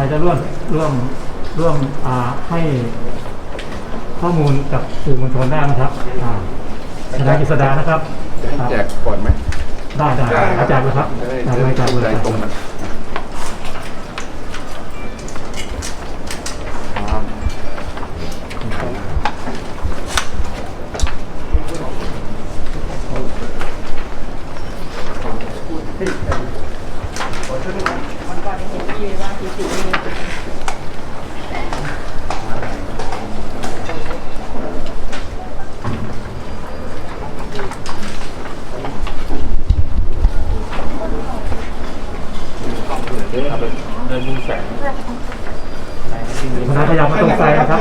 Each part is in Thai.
รจะร่วมร่วมร่วมอ่าให้ข้อมูลกับสื่อมวลชนได้นะครับอ่าทนายกฤษดานะครับจะให้ครับแจกก่อนไหมได้ได้อาจารย์เลยครับจะได้อาจารย์เลยอาจารย์เข้าเลใจยตรงกันเดินดูแสง ทนายพยายามมาตรงใจนะครับ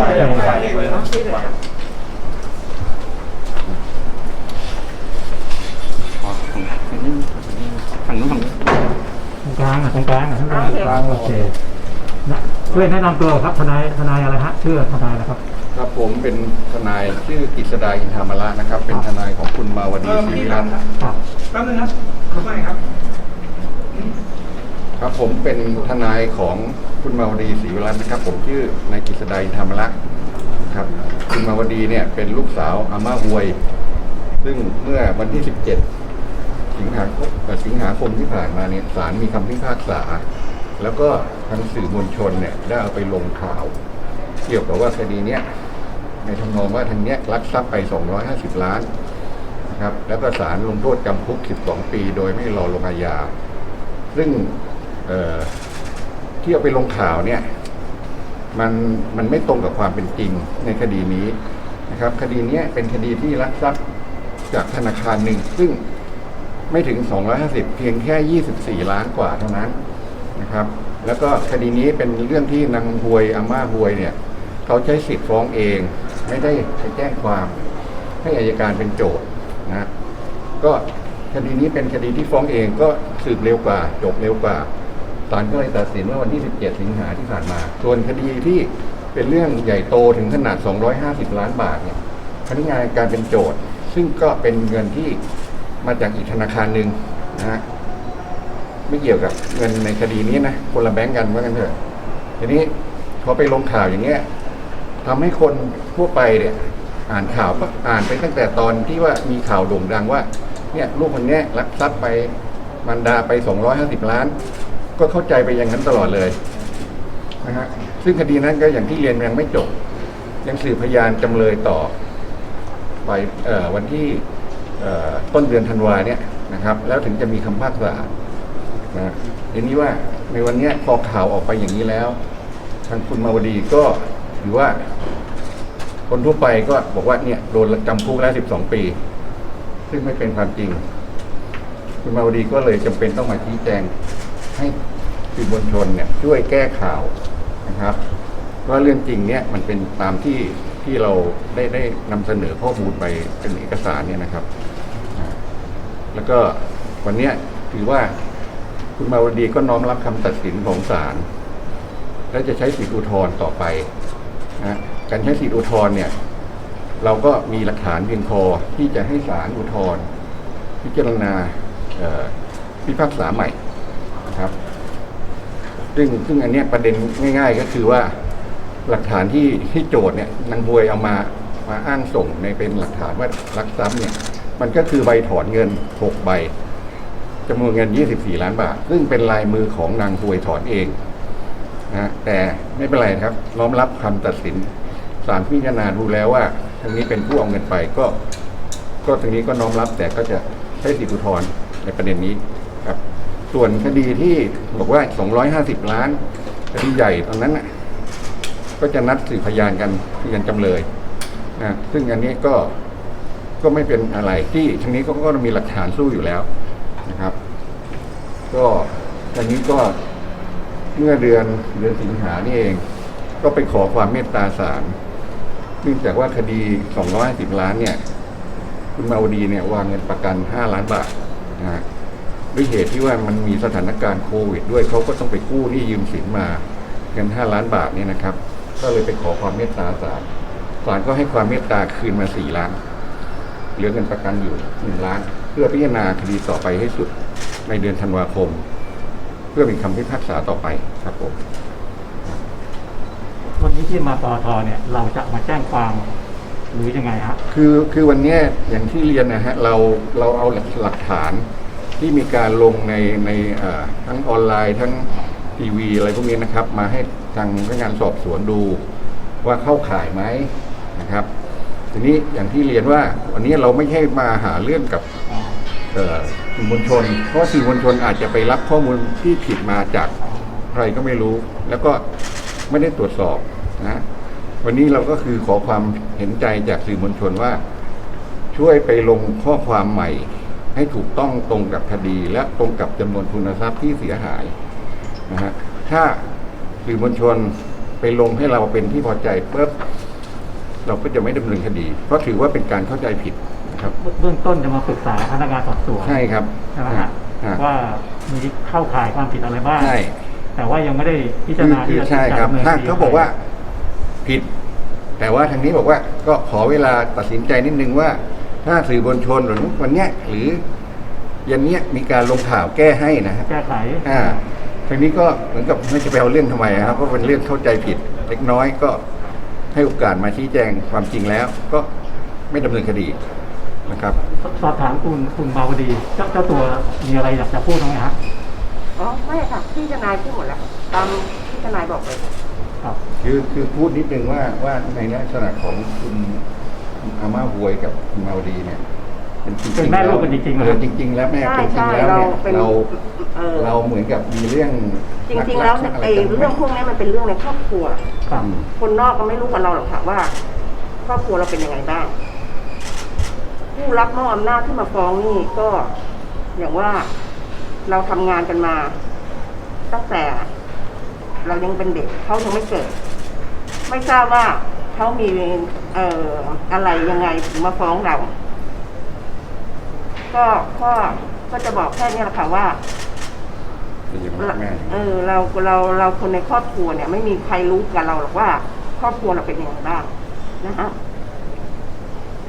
อ๋อฝั่งนู้นฝั่งนู้น ตรงกลางอะตรงกลางอะตรงกลางโอเคนะ ช่วยแนะนำตัวครับทนายทนายอะไรฮะชื่อทนายนะครับ ครับผมเป็นทนายชื่อกฤษดาอินทามระนะครับ เป็นทนายของคุณมาวดีศรีวิรัตน์ครับแป๊บนึงครับขอไปครับ ครับผมเป็นทนายของคุณมาวดีศรีวิรัตน์นะครับ ผมชื่อนายกฤษดาอินทามระครับ คุณมาวดีเนี่ยเป็นลูกสาวอาม่าหวย ซึ่งเมื่อวันที่ 17 สิงหาคมเอ่อสิงหาคมที่ผ่านมาเนี่ยศาลมีคำพิพากษา แล้วก็ทางสื่อมวลชนเนี่ยได้เอาไปลงข่าว เกี่ยวกับว่าคดีเนี้ยในทำนองว่าทางเนี้ยลักทรัพย์ไป 250 ล้านนะครับ แล้วก็ศาลลงโทษจำคุก 12 ปี โดยไม่รอลงอาญา ซึ่งที่เอาไปลงข่าวเนี่ยมันมันไม่ตรงกับความเป็นจริงในคดีนี้นะครับ คดีนี้เป็นคดีที่ลักทรัพย์จากธนาคารหนึ่ง ซึ่งไม่ถึง 250 เพียงแค่ 24 ล้านกว่าเท่านั้น นะครับ แล้วก็คดีนี้เป็นเรื่องที่นางหวยอาม่าหวยเนี่ยเขาใช้สิทธิ์ฟ้องเอง ไม่ได้ไปแจ้งความ ให้อายการเป็นโจทย์นะก็คดีนี้เป็นคดีที่ฟ้องเองก็สืบเร็วกว่าจบเร็วกว่าศาลก็เลยตัดสินเมื่อวันที่ 17 สิงหาที่ผ่านมา ส่วนคดีที่เป็นเรื่องใหญ่โตถึงขนาด 250 ล้านบาทเนี่ยพนักงานการเป็นโจทย์ ซึ่งก็เป็นเงินที่มาจากอีกธนาคารหนึ่งนะฮะไม่เกี่ยวกับ เงินในคดีนี้นะคนละแบงก์กันว่ากันเถอะทีนี้พอไปลงข่าวอย่างเงี้ยทำให้คนทั่วไปเนี่ย อ่านข่าวก็อ่านไปตั้งแต่ตอนที่ว่ามีข่าวโด่งดังว่า เนี่ยลูกคนเนี้ยลักทรัพย์ไปมันดาไป 250 ล้าน ก็เข้าใจไปอย่างนั้นตลอดเลยนะฮะซึ่งคดีนั้นก็อย่างที่เรียนยังไม่จบ ยังสืบพยานจำเลยต่อ ไปออวันที่ต้นเดือนธันวาเนี่ยนะครับ แล้วถึงจะมีคำพิพากษานะ ทีนี้ว่าในวันนี้พอข่าวออกไปอย่างนี้แล้ว ทางคุณมาวดีก็ถือว่า คนทั่วไปก็บอกว่าเนี่ยโดนจำคุกแล้ว 12 ปี ซึ่งไม่เป็นความจริง คุณมาวดีก็เลยจำเป็นต้องมาชี้แจงให้สื่อมวลชนเนี่ยช่วยแก้ข่าวนะครับว่าเรื่องจริงเนี่ยมันเป็นตามที่ที่เราได้ได้นำเสนอข้อมูลไปเป็นเอกสารเนี่ยนะครับ แล้วก็วันนี้ถือว่า คุณมาวดีก็น้อมรับคำตัดสินของศาลและจะใช้สิทธิอุทธรณ์ต่อไปนะการใช้สิทธิอุทธรณ์เนี่ย เราก็มีหลักฐานเพียงพอที่จะให้ศาลอุทธรณ์พิจารณาพิพากษาใหม่นะครับ ซึ่งซึ่งอันเนี้ยประเด็นง่าย ๆ ก็คือว่าหลักฐานที่ที่โจทย์เนี่ยนางบวยเอามามาอ้างส่งในเป็นหลักฐานว่ารักทรัพย์เนี่ย มันก็คือใบถอนเงินหกใบ จำนวนเงิน 24 ล้านบาท ซึ่งเป็นลายมือของนางบวยถอนเองนะแต่ไม่เป็นไรครับน้อมรับคำตัดสินศาลพิจารณาดูแล้วว่าทางนี้เป็นผู้เอาเงินไปก็ ก็ทางนี้ก็น้อมรับแต่ก็จะใช้สิทธิอุทธรณ์ในประเด็นนี้ครับ ส่วนคดีที่บอกว่า 250 ล้านคดีใหญ่ตอนนั้นนะก็จะนัดสืบพยานกันพยานจำเลยนะซึ่งอันนี้ก็ก็ไม่เป็นอะไรที่ทางนี้ก็ก็มีหลักฐานสู้อยู่แล้ว นะครับ ก็ทางนี้ก็เมื่อเดือนเดือนสิงหานี่เอง ก็ไปขอความเมตตาศาลเนื่องจากว่าคดี 250 ล้านเนี่ย คุณมาวดีเนี่ยวางเงินประกัน 5 ล้านบาทนะฮะด้วยเหตุที่ว่ามันมีสถานการณ์โควิด ด้วยเขาก็ต้องไปกู้หนี้ยืมสินมาเงิน 5 ล้านบาทเนี่ยนะครับ ก็เลยไปขอความเมตตาศาลศาลก็ให้ความเมตตาคืนมา 4 ล้าน เหลือเงินประกันอยู่ 1 ล้าน เพื่อพิจารณาคดีต่อไปให้สุดในเดือนธันวาคม เพื่อเป็นคำพิพากษาต่อไปครับผมนี่ที่มาปอทเนี่ยเราจะมาแจ้งความหรือยังไงฮะคือคือวันเนี้ยอย่างที่เรียนนะฮะเราเราเอาหลักหลักฐานที่มีการลงในในเอ่อทั้งออนไลน์ทั้งทีวีอะไรพวกนี้นะครับ มาให้ทางพนักงานสอบสวนดูว่าเข้าข่ายไหมนะครับ ทีนี้อย่างที่เรียนว่าวันนี้เราไม่ใช่มาหาเรื่องกับ เอ่อสื่อมวลชน เพราะว่าสื่อมวลชนอาจจะไปรับข้อมูลที่ผิดมาจากใครก็ไม่รู้ แล้วก็ไม่ได้ตรวจสอบนะวันนี้เราก็คือขอความเห็นใจจากสื่อมวลชนว่า ช่วยไปลงข้อความใหม่ ให้ถูกต้องตรงกับคดี และตรงกับจำนวนทุนทรัพย์ที่เสียหายนะฮะถ้าสื่อมวลชนไปลงให้เราเป็นที่พอใจปุ๊บเราก็จะไม่ดำเนินคดี เพราะถือว่าเป็นการเข้าใจผิด ครับ เบื้องต้นจะมาปรึกษาพนักงานสอบสวนใช่ครับใช่ไหมฮะอ่าว่ามีเข้าข่ายความผิดอะไรบ้างใช่แต่ว่ายังไม่ได้พิจารคือณาคืที่อจะใช่ครับดำนินถ้าคดีเขาบอกว่าผิด แต่ว่าทางนี้บอกว่าก็ขอเวลาตัดสินใจนิดนึงว่า ถ้าสื่อมวลชนหรือวันเนี้ยหรือยันเนี้ยมีการลงข่าวแก้ให้นะฮะแก้ไขอ่าทางนี้ก็เหมือนกับไม่จะไปเอาเรื่องทำไมครับเพราะเป็นเรื่องเข้าใจผิด เล็กน้อยก็ให้โอกาสมาชี้แจงความจริงแล้ว ก็ไม่ดำเนินคดี นะครับสสอบถามคุณคุณบาวดี เจ้าเจ้าตัวมีอะไรอยากจะพูดไหมฮะอ๋อไม่ค่ะพี่ทนายพูดหมดแล้วตามที่ทนายบอกเลยครับ คือคือพูดนิดนึงว่าว่าในลักษณะของคุณอาม่าหวยกับคุณมาวดีเนี่ยเป็นจริงๆเป็นแม่ลูกกันจริงๆเหรอ เออจริง ๆ แล้วแม่ใช่เป็นจริใช่งแล้วเราเนี่ยเป็นเราเออ เราเหมือนกับมีเรื่องจริง ๆ แล้วหกๆไอ้กันไหมเรื่องพวกนี้มันเป็นเรื่องในครอบครัว ครับ คนนอกก็ไม่รู้กับเราหรอกค่ะว่า ครอบครัวเราเป็นยังไงบ้าง ผู้รับมอบอำนาจที่มาฟ้องนี่ก็อย่างว่าเราทำงานกันมา ตั้งแต่เรายังเป็นเด็กเขายังไม่เกิด ไม่ทราบว่าเขามีเอ่ออะไรยังไงถึงมาฟ้องเรา ก็ก็ก็จะบอกแค่นี้แหละค่ะว่าเป็นอย่างนั้นแม่เออเราเราเราคนในครอบครัวเนี่ย ไม่มีใครรู้กับเราหรอกว่า ครอบครัวเราเป็นยังไงบ้างนะฮะ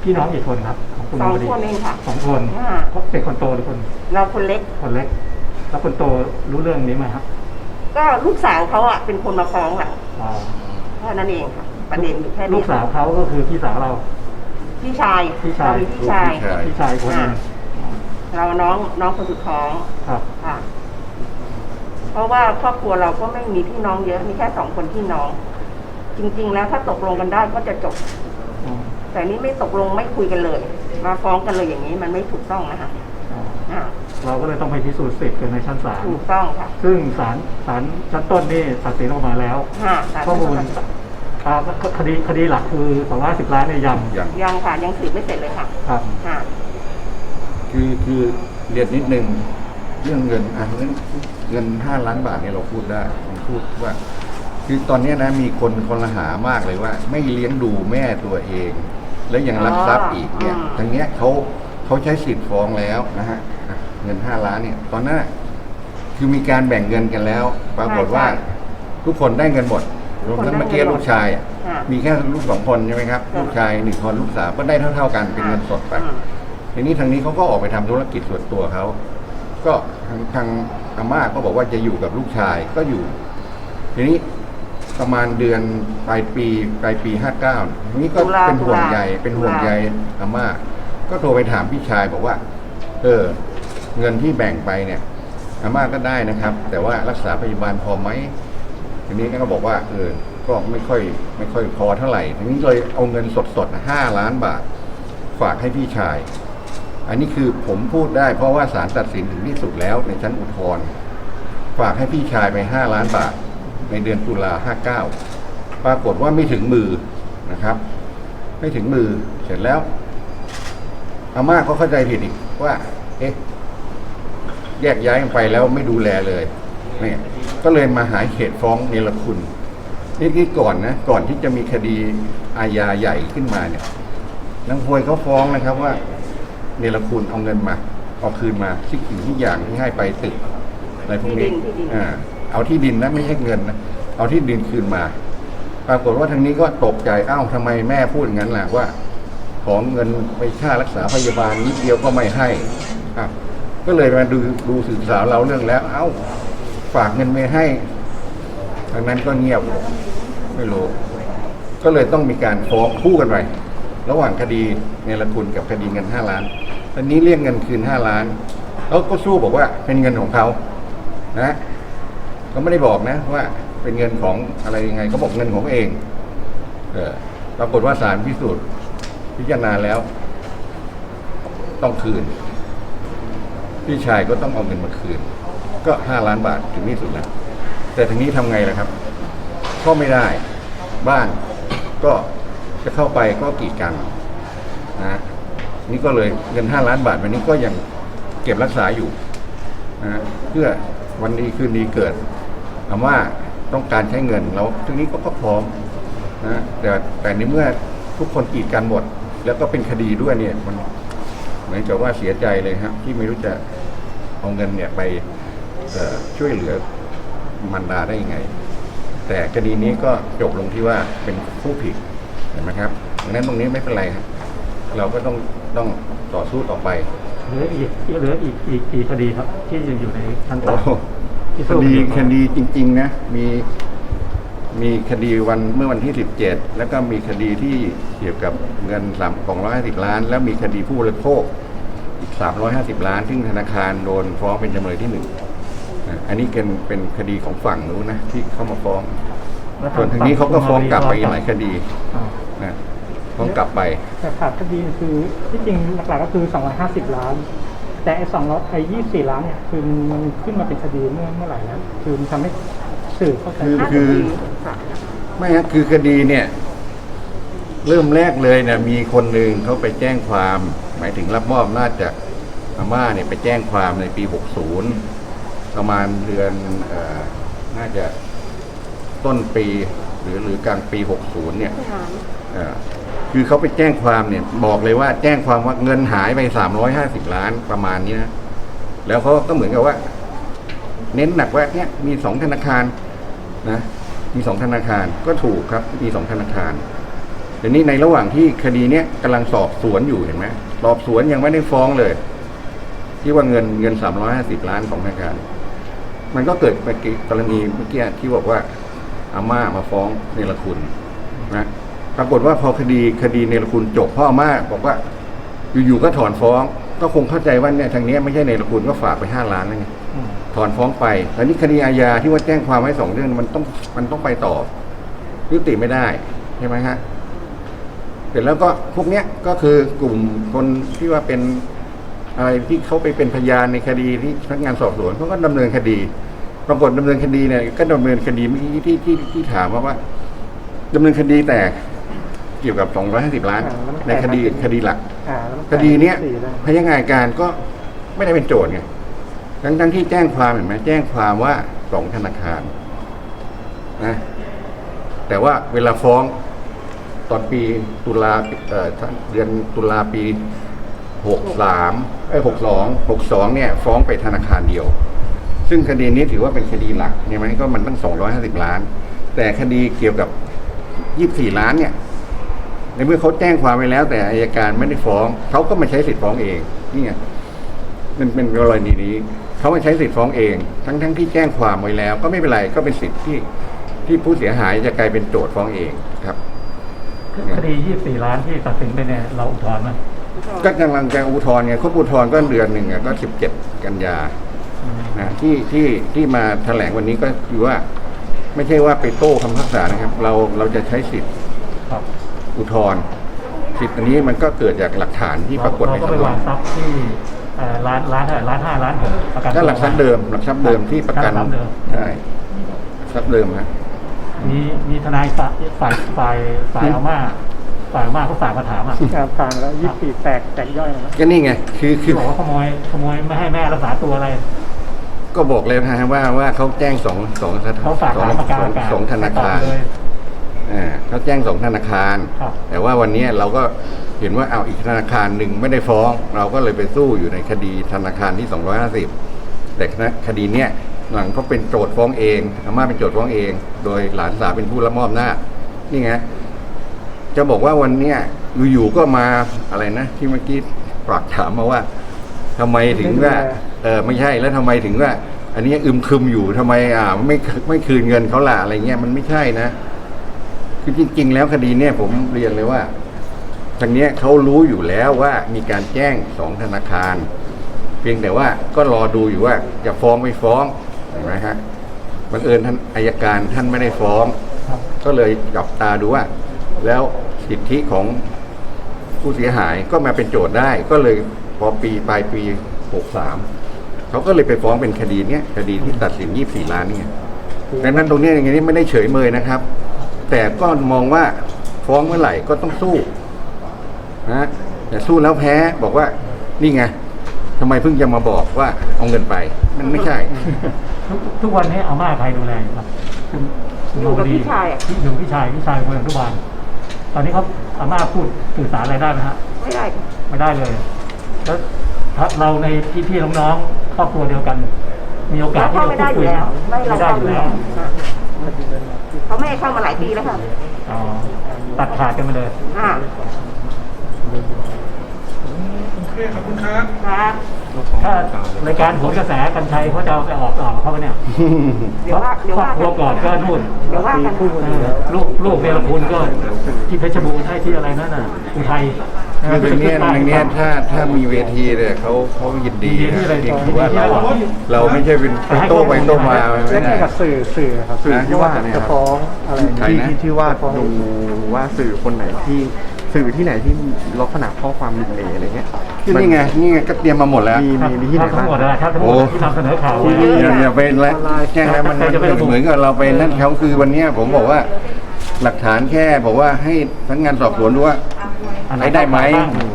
พี่น้องกี่คนครับของ คุณสองบาวดีคนเองค่ะสองคนอ่า เขาเป็นคนโตหรือคนเราคนเล็ก คนเล็ก แล้วคนโตรู้เรื่องนี้ไหมครับก็ลูกสาวเขาอะเป็นคนมาฟ้องเราอ๋อแค่นั้นเองค่ะ ประเด็นอยู่แค่นี้ลูกสาวเขาก็คือพี่สาวเรา พี่ชายพี่ชาย เรามีพี่ชาย ลูกพี่ชายพี่ชายคนหนึงเราน้องน้องคนสุดท้อง ครับ ค่ะ เพราะว่าครอบครัวเราก็ไม่มีพี่น้องเยอะ มีแค่สองคนพี่น้อง จริง ๆ แล้วถ้าตกลงกันได้ก็จะจบอ๋อแต่นี่ไม่ตกลงไม่คุยกันเลย มาฟ้องกันเลยอย่างนี้มันไม่ถูกต้องนะคะอ๋ออ่าเราก็เลยต้องไปพิสูจน์สิทธิ์กันในชั้นศาลถูกต้องค่ะซึ่งศาลศาลชั้นต้นนี่ตัดสินออกมาแล้วค่ะแต่ข้อมูลอ่าคดีคดีหลักคือ250ล้านเนี่ยยังอย่างยังค่ะยังสืบไม่เสร็จเลยค่ะครับค่ะคือคือเรียนนิดนึงเรื่องเงินอะเรื่องเงินห้าล้านบาทเนี่ยเราพูดได้ผมพูดว่า คือตอนเนี้ยนะมีคนคนละหามากเลยว่า ไม่เลี้ยงดูแม่ตัวเอง แล้วยังรักทรัพย์อีกเนี่ยอ๋อทางเนี้ยเขาเขาใช้สิทธิ์ฟ้องแล้วนะฮะอะเงินห้าล้านเนี่ย ตอนนั้นน่ะคือมีการแบ่งเงินกันแล้ว ปรากฏว่าทุกคนได้เงินหมดรวมทั้งเมื่อกี้ลูกชายอะค่ะมีแค่ลูกสองคนใช่ไหมครับค่ะลูกชายหนึ่งคนลูกสาวก็ได้เท่า ๆกันเป็นเงินสดไปอืมทีนี้ทางนี้เขาก็ออกไปทำธุรกิจส่วนตัวเขาก็ทางทางอาม่าก็บอกว่าจะอยู่กับลูกชายก็อยู่ ทีนี้ ประมาณเดือนปลายปีปลายปีห้าเก้าทีนี้ก็ตุลาเป็นห่วงใยตุลาเป็นห่วงใยอาม่าก็โทรไปถามพี่ชายบอกว่า เออ เงินที่แบ่งไปเนี่ยอาม่าก็ได้นะครับ แต่ว่ารักษาพยาบาลพอไหมทีนี้ก็บอกว่า เออ ก็ไม่ค่อยไม่ค่อยพอเท่าไหร่ทีนี้เลยเอาเงินสดๆห้าล้านบาท ฝากให้พี่ชาย อันนี้คือผมพูดได้เพราะว่าศาลตัดสินถึงที่สุดแล้วในชั้นอุทธรณ์ฝากให้พี่ชายไปห้าล้านบาท ในเดือนตุลาห้าเก้าปรากฏว่าไม่ถึงมือนะครับ ไม่ถึงมือเสร็จแล้ว อาม่าก็เข้าใจผิดอีกว่า เอ๊ะแยกย้ายกันไปแล้วไม่ดูแลเลยเนี่ยก็เลยมาหาเหตุฟ้องเนรคุณนี่ที่ก่อนนะก่อนที่จะมีคดีอาญาใหญ่ขึ้นมาเนี่ยนางพวยเขาฟ้องนะครับว่า เนรคุณเอาเงินมาเอาคืนมาทุกสิ่งทุกอย่างที่ให้ไปตึกอะไรพวกนี้ที่ดินที่ดินอ่า เอาที่ดินนะไม่ใช่เงินนะเอาที่ดินคืนมา ปรากฏว่าทางนี้ก็ตกใจอ้าวทำไมแม่พูดอย่างนั้นล่ะว่า ของเงินไปค่ารักษาพยาบาลนิดเดียวก็ไม่ให้อะก็เลยมาดูดูสื่อสาวเราเรื่องแล้ว เอ้า ฝากเงินไม่ให้ทางนั้นก็เงียบไม่รู้ก็เลยต้องมีการฟ้องคู่กันไประหว่างคดีเนรคุณกับคดีเงินห้าล้านตอนนี้เรียกเงินคืนห้าล้าน แล้วก็สู้บอกว่าเป็นเงินของเขานะ ก็ไม่ได้บอกนะว่าเป็นเงินของอะไรยังไงเขาบอกเงินของเอง เออปรากฏว่าศาลพิสูจน์พิจารณาแล้ว ต้องคืน พี่ชายก็ต้องเอาเงินมาคืน ก็ห้าล้านบาทถึงที่สุดแล้วแต่ทีนี้ทำไงล่ะครับก็ไม่ได้บ้านก็จะเข้าไปก็กีดกันนะนี่ก็เลยเงินห้าล้านบาทวันนี้ก็ยังเก็บรักษาอยู่นะเพื่อวันดีคืนดีเกิด ถามว่าต้องการใช้เงินแล้วทีนี้ก็ก็พร้อมนะแต่แต่ในเมื่อทุกคนกีดกันหมด แล้วก็เป็นคดีด้วยเนี่ยมันเหมือนกับว่าเสียใจเลยครับ ที่ไม่รู้จะเอาเงินเนี่ยไปเอ่อช่วยเหลือมันดาได้ยังไง แต่คดีนี้ก็จบลงที่ว่าเป็นผู้ผิดเห็นไหมครับดังนั้นตรงนี้ไม่เป็นไรครับ เราก็ต้องต้องต่อสู้ต่อไปเหลืออีกเหลืออีกอีกกี่คดีครับ ที่ยังอยู่ในขั้นตอโอ้นที่ คสู้ดีอยู่คดีจริง ๆ นะ มีมีคดีวันเมื่อวันที่สิบเจ็ดแล้วก็มีคดีที่เกี่ยวกับเงินสามสองร้อยห้าสิบล้าน แล้วมีคดีผู้บริโภคอีกสามร้อยห้าสิบล้าน ซึ่งธนาคารโดนฟ้องเป็นจำเลยที่หนึ่งนะอันนี้เป็นเป็นคดีของฝั่งนู้นนะที่เข้ามาฟ้องแล้วส่วนทางนี้เขาก็ฟ้องกลับไปอีกหลายคดีอ่านะฟ้องกลับไปแต่ขาดคดีคือที่จริงหลักๆก็คือ 250 ล้าน แต่ไอ้200ไอ้24ล้านเนี่ยคือมันขึ้นมาเป็นคดีเมื่อเมื่อไหร่แล้ว คือมันทำให้สื่อเข้าใจคือน่าคืจะอมีค่ะไม่ฮะคือคดีเนี่ย เริ่มแรกเลยเนี่ยมีคนหนึ่งเขาไปแจ้งความ หมายถึงรับมอบอำนาจจากอาม่าเนี่ยไปแจ้งความในปี 60 ประมาณเดือนเอ่อน่าจะต้นปีหรือหรือกลางปี 60 เนี่ยพี่หานเอ่อ คือเขาไปแจ้งความเนี่ย บอกเลยว่าแจ้งความว่าเงินหายไป350ล้านประมาณนี้นะแล้วเขาก็เหมือนกับว่า เน้นหนักว่าเนี่ยมีสองธนาคารนะ มีสองธนาคารก็ถูกครับ มีสองธนาคารเดี๋ยวนี้ในระหว่างที่คดีเนี้ยกำลังสอบสวนอยู่เห็นไหมสอบสวนยังไม่ได้ฟ้องเลย ที่ว่าเงินเงินสามร้อยห้าสิบล้านของธนาคาร มันก็เกิดกรณีเมื่อกี้ที่บอกว่าอาม่ามาฟ้องเนรคุณนะ ปรากฏว่าพอคดีคดีเนรคุณจบพ่ออาม่าบอกว่า อยู่ๆก็ถอนฟ้อง ก็คงเข้าใจว่าเนี่ยทางเนี้ยไม่ใช่เนรคุณก็ฝากไปห้าล้านนั่นไงอืมถอนฟ้องไปแล้วนี่คดีอาญาที่ว่าแจ้งความไว้สองเรื่องมันต้องมันต้องไปต่อ ยุติไม่ได้ใช่ไหมฮะเสร็จแล้วก็พวกเนี้ยก็คือกลุ่มคนที่ว่าเป็นอะไรที่เขาไปเป็นพยานในคดีที่พนักงานสอบสวนเขาก็ดำเนินคดี ปรากฏดำเนินคดีเนี่ยก็ดำเนินคดีเมื่อกี้ที่ที่ที่ถามว่าว่าดำเนินคดีแต่ เกี่ยวกับ 250 ล้าน ในคดีคดีหลัก อ่าแล้วมันคดีเนี้ยสี่ได้พนักงานการก็ไม่ได้เป็นโจทย์ไงทั้งทั้งที่แจ้งความเห็นไหมแจ้งความว่าสองธนาคารนะแต่ว่าเวลาฟ้องตอนปีตุลาเอ่อเดือนตุลาปีหกสามไอ้หกสองหกสองเนี่ย ฟ้องไปธนาคารเดียว ซึ่งคดีนี้ถือว่าเป็นคดีหลักใช่ไหมก็มันตั้งสองร้อยห้าสิบล้าน แต่คดีเกี่ยวกับยี่สิบสี่ล้านเนี่ย ในเมื่อเขาแจ้งความไปแล้ว แต่อายการไม่ได้ฟ้องเขาก็มาใช้สิทธิ์ฟ้องเองนี่ไงมันเป็นกรณีนี้เขามาใช้สิทธิ์ฟ้องเอง ทั้งทั้งที่แจ้งความไว้แล้ว ก็ไม่เป็นไรก็เป็นสิทธิ์ที่ที่ผู้เสียหายจะกลายเป็นโจทย์ฟ้องเองครับคดี24 ล้านที่ตัดสินไปเนี่ยเราอุทธรณ์ไหมก็กำลังจะอุทธรณ์ไงครบอุทธรณ์ก็เดือนหนึ่งอะก็สิบเจ็ดกันยาอืมนะที่ที่ที่มาแถลงวันนี้ก็คือว่า ไม่ใช่ว่าไปโต้คำพิพากษานะครับ เราเราจะใช้สิทธิ์ครับ อุทธรณ์สิทธิ์อันนี้มันก็เกิดจากหลักฐานที่ปรากฏเราในก็สำไปนววานงทรัพย์ที่เอ่อล้านล้านเท่าไหร่ล้านห้าล้านหกประกันก็หลักทรัพย์เดิม หลักทรัพย์เดิมที่ประกันหลักทรัพย์เดิมใช่หลักทรัพย์เดิมฮะ มีมีทนายฝ่ายฝ่ายฝ่ายฝ่ายอาม่าฝ่ายอาม่าเขาฝากมาถามอะอ่าผ่านแล้ว24แตกแตกย่อยแล้วก็นี่ไง คือคืที่อ บอกว่าขโมยขโมยไม่ให้แม่รักษาตัวอะไร ก็บอกเลยนะฮะว่าว่าเขาแจ้งสองสองสถเขาฝากสองถามประกันสองอากาศสองธนาคาร ตอบเลย อ่าเขาแจ้งสองธนาคาร ครับ แต่ว่าวันนี้เราก็เห็นว่าเอาอีกธนาคารหนึ่งไม่ได้ฟ้อง เราก็เลยไปสู้อยู่ในคดีธนาคารที่ 250 แต่คดีเนี้ยหลังเขาเป็นโจทย์ฟ้องเองอาม่าเป็นโจทย์ฟ้องเอง โดยหลานสาวเป็นผู้รับมอบอำนาจนี่ไงจะบอกว่าวันเนี้ยอยู่ๆก็มาอะไรนะ ที่เมื่อกี้ปรักถามมาว่าทำไมถึงว่า เออไม่ใช่แล้วทำไมถึงว่า อันนี้อึมครึมอยู่ทำไมอ่าไม่ไม่คืนเงินเขาล่ะอะไรเงี้ยมันไม่ใช่นะ คือจริง ๆ แล้วคดีเนี่ยผมเรียนเลยว่าทางเนี้ยเขารู้อยู่แล้วว่ามีการแจ้งสองธนาคาร เพียงแต่ว่าก็รอดูอยู่ว่าจะฟ้องไม่ฟ้องเห็นไหมฮะบังเอิญท่านอายการท่านไม่ได้ฟ้อง ก็เลยจับตาดูว่า แล้วสิทธิของผู้เสียหายก็มาเป็นโจทย์ได้ ก็เลยพอปีปลายปี63เขาก็เลยไปฟ้องเป็นคดีเนี้ยคดีที่ตัดสิน24ล้านเนี่ยดังนั้นตรงนี้อย่างนี้ไม่ได้เฉยเมยนะครับ แต่ก็มองว่าฟ้องเมื่อไหร่ก็ต้องสู้นะแต่สู้แล้วแพ้บอกว่านี่ไงทำไมเพิ่งจะมาบอกว่าเอาเงินไป มันไม่ใช่ ทุกทุกวันนี้อาม่าใครดูแลอยู่ครับคุณคุณอยู่กับมวดีพี่ชายอะที่อยู่กับพี่ชายพี่ชายคนอนุบาลตอนนี้เขาอาม่าพูดสื่อสารอะไรได้ไหมฮะ ไม่ได้ค่ะไม่ได้เลย แล้วถ้าเราในพี่พี่ๆน้องๆครอบครัวเดียวกัน มีโอกาสเราที่เข้าจะไม่พูได้ดอคุยู่ยแล้ว ไม่เราไม่ได้เข้าออยู่ยู่แล้แล้วว เขาไม่ให้เข้ามาหลายปีแล้วค่ะอ๋อตัดขาดกันไปเลยอ่าโอเคขอบคุณครับ ครับ ถ้ารายการโหนกระแสกันชัยเขาจะเอาไปออกออกเขาปะเนี่ยเดี๋ยวว่าเดี๋ยวครอบว่าครัวก่อนก็นู่นเดี๋ยวว่ากันเออลูกลูกเนรคุณก็ที่เพชรบูรณ์ใช่ที่อะไรนั่นน่ะอุทัยคือตรงเนี้ยตรงเนี้ยถ้าถ้ามีเวทีเนี่ยเขาเขายินดียินดีที่อะไรเพียงแต่ว่าเราเราไม่ใช่เป็นไปโต้ไปโต้มาไม่เล่นได้ กับสื่อสื่อครับสื่อนะที่ว่าจะฟ้องอะไร ใครที่นะ ที่ที่ว่าดูว่าสื่อคนไหนที่สื่อที่ไหนที่ลักษณะข้อความหมิ่นเหม่อะไรเงี้ย คือนี่ไงนี่ไงก็เตรียมมาหมดแล้ว มีครับมีมีที่ไหนทั้บ้างงหมดนะถ้าทั้งหมโอ้ดที่นำเสนอข่าวไว้ อย่าอย่าไปแล้วแจ้งแล้วมันใครจะไประบุเหมือนกับเราไปนั่นเขาคือวันเนี้ยผมบอกว่าหลักฐานแค่บอกว่าให้ทั้งงานสอบสวนดูว่าอันไหนใช้ได้ไหม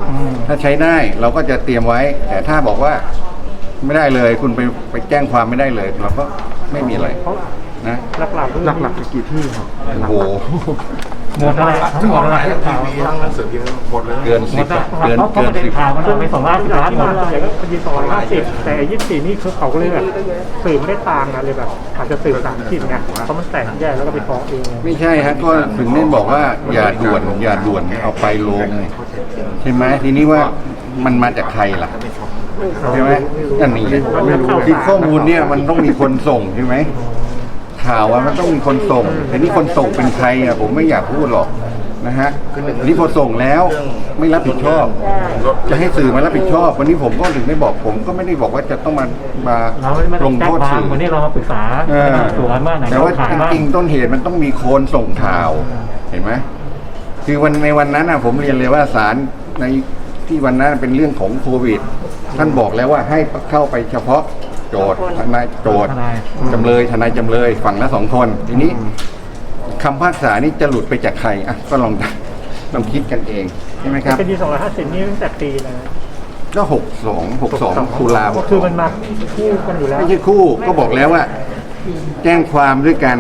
อืม ถ้าใช้ได้เราก็จะเตรียมไว้ แต่ถ้าบอกว่าไม่ได้เลย คุณไปไปแจ้งความไม่ได้เลย เราก็ไม่มีอะไรนะหลักหลักหลักๆคือกี่ที่ครับโอ้โห หมดอะไรทั้งหมดอะไรข่าวทั้งหนังสือพิมพ์หมดเลยเกินหมสิบดนะอะเกินเพราะเกินประเด็นสิบข่าวมันเอาไปสองล้านสิบล้านที่หมมาดส่วนใหญ่ก็คดีสองร้อยห้าสิบแต่ยี่สิบสี่นี่คือเขาก็เลยแบบสื่อไม่ได้ตามนะเลยแบบอาจจะสื่อสารผิดไงเพราะมันแตกแยกแล้วก็ไปฟ้องเองไม่ใช่ฮะก็ถึงได้บอกว่าอย่าด่วนอย่าด่วนเอาไปลงใช่ไหมทีนี้ว่ามันมาจากใครล่ะใช่ไหมอันนี้คือข้อมูลเนี่ยมันต้องมีคนส่งใช่ไหม ข่าวว่ามันต้องมีคนส่งแต่นี่คนส่งเป็นใครอะผมไม่อยากพูดหรอกนะฮะอันนี้พอส่งแล้วไม่รับผิดชอบ จะให้สื่อมารับผิดชอบ วันนี้ผมก็ถึงได้บอกผมก็ไม่ได้บอกว่าจะต้องมามาเราไม่ได้ลงแจ้โทงษความสื่อวันนี้เรามาปรึกษาเออสวนว่าไหนแต่ว่าขายบ้างจริงๆต้นเหตุมันต้องมีโคนส่งข่าวเห็นไหมคือวันในวันนั้นน่ะผมเรียนเลยว่าศาลในที่วันนั้นเป็นเรื่องของโควิด ท่านบอกแล้วว่าให้เข้าไปเฉพาะ โจทย์ทนายโจทย์ทนาย จำเลยทนายจำเลยฝั่งละสองคน ทีนี้คำพากษานี่จะหลุดไปจากใครอะก็ลองลองคิดกันเองใช่ไหมครับ คดีสองร้อยห้าสิบนี่ตั้งแต่ปีนะก็หกสองหกสองตุลาก็คือมันมาคู่กันอยู่แล้ว ไม่ใช่คู่ก็บอกแล้วว่า แจ้งความด้วยกัน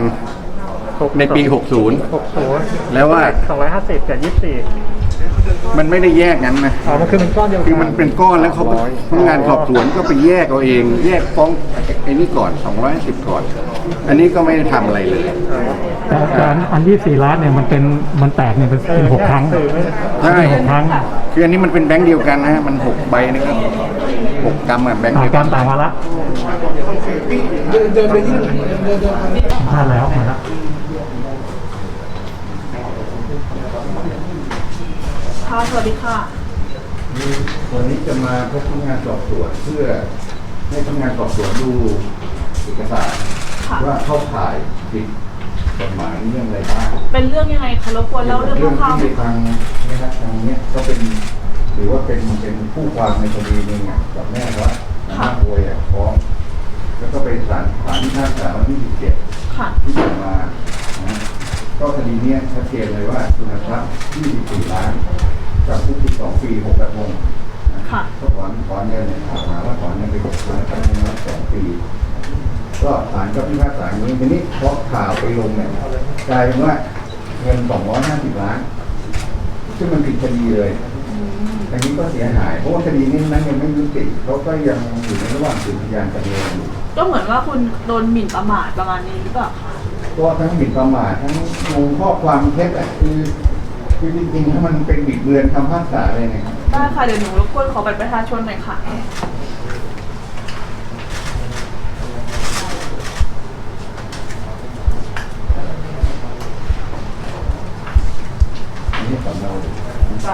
ในปี 60หกศูนย์แล้วว่าสองร้อยห้าสิบกับยี่สิบสี่ มันไม่ได้แยกนั้นนะอ๋อมันคือมันก้อนเดียวกัคือมันเป็นก้อนแล้วเขาพนักงานสอบสวนก็ไปแยกเอาเอง แยกฟ้องไอ้นี่ก่อน210ก่อน อันนี้ก็ไม่ได้ทำอะไรเลย แต่แต่อันอันยี่สี่ล้านเนี่ยมันเป็นมันแตกเนี่ยเป็นเป็นหกครั้งสื่อไม่ใช่หกครั้งคืออันนี้มันเป็นแบงค์เดียวกันนะฮะมันหกใบนะครับหกกรัมอะแบงค์ต่างเดียวกรกัรน มต่างวาระพลาดแล้วมาแล้ว ค่ะสวัสดีค่ะวันนี้จะมาพบพนักงานสอบสวนเพื่อให้พนักงานสอบสวนดูเอกสารค่ะว่าเข้าข่ายผิดกฎหมายเรื่องอะไรบ้างเป็นเรื่องยังไงคะรบกวนเล่าเรื่องคร่าวๆหน่ที่อยค่ะทางนะครับทางเนี้ยก็เป็นหรือว่าเป็นเป็นผู้ความในคดีหนึ่งอะกับแม่ว่านะครับโวยอะฟ้องแล้วก็ไปศาลศาลพิพากษาวันที่17ค่ะ ที่ผ่านมานะก็คดีเนี้ยชัดเจนเลยว่าคุณทรัพย์24 ล้าน กับผู้ติด2ปี6กระทงนะค่ะ ก็ถอนถอนเงินเนี่ยข่าวมาว่าถอนเงินไป6ล้านกับเงินละ2ปี ก็ศาลก็พิพากษาอย่างนี้ทีนี้เพราะข่าวไปลงเนี่ยกลายเป็นว่าเงิน250ล้าน ซึ่งมันผิดคดีเลยอันนี้ก็เสียหาย เพราะว่าคดีนี้นั้นยังไม่ยุติเขาก็ยังอยู่ในระหว่างสืบพยานจำเลยอยู่ก็เหมือนว่าคุณโดนหมิ่นประมาทประมาณนี้หรือเปล่าคะก็ทั้งหมิ่นประมาททั้งลงข้อความเท็จอะคือือจริงๆถ้ามันเป็นบิดเบือนคำพิาษาอะไรเนี่ยบได้ค่ะ เดี๋ยวหนูรบกวนขอบัตรประชาชนหน่อยค่ะรค่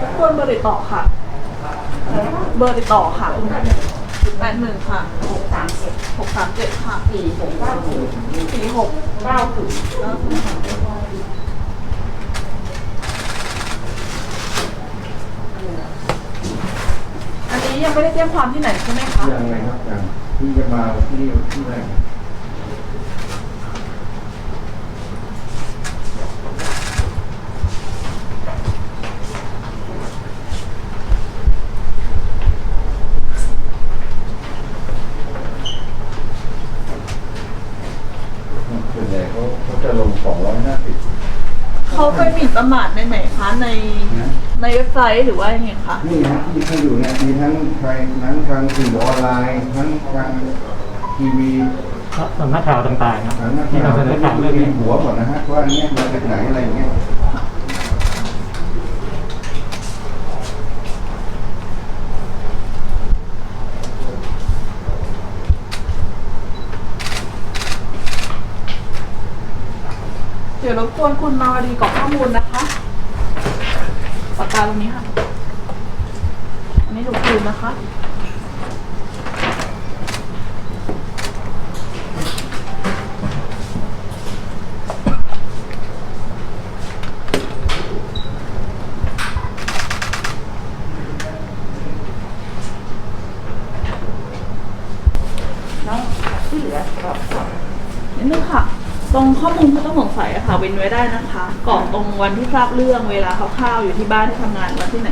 รบกวนบร์ติต่อค่ะ เบอร์ติดต่อค่ะแปดหนึ่งค่ะหกสามเจ็ดหกสามเจ็ดค่ะสี่หกเก้าศูนย์สี่หกเก้าศูนย์อันนี้ยังไม่ได้แจ้งความที่ไหนใช่ไหมคะ ยังไงครับยังที่จะมาที่นี่ที่แรก ส่วนใหญ่เขาเขาจะลงสองร้อยห้าสิบ เขาไปหมิ่นประมาทในไหนคะ ในนะในเว็บไซต์หรือว่ายังไงคะนี่ฮะที่เขาอยู่เนี่ยมีทั้งใครทั้งทางสื่อออนไลน์ทั้งทางทีวีสำนักข่าวต่างๆนะทางนักที่ข่าวนำเสนอข่าวเรื่องมีนี้หัวหมดนะฮะว่าอันเนี้ยมาจากไหนอะไรอย่างเงี้ยเดี๋ยวรบกวนคุณมาวดีกรอกข้อมูลนะคะ ปากกาตรงนี้ค่ะอันนี้ถูกคืนนะคะ แล้วที่เหลือก็ นิดนึงค่ะ ตรงข้อมูลผู้ต้องสงสัยอะค่ะเว้นไว้ได้นะคะกรอกตรงวันที่ทราบเรื่องเวลาคร่าวๆอยู่ที่บ้านที่ทำงานวันที่ไหน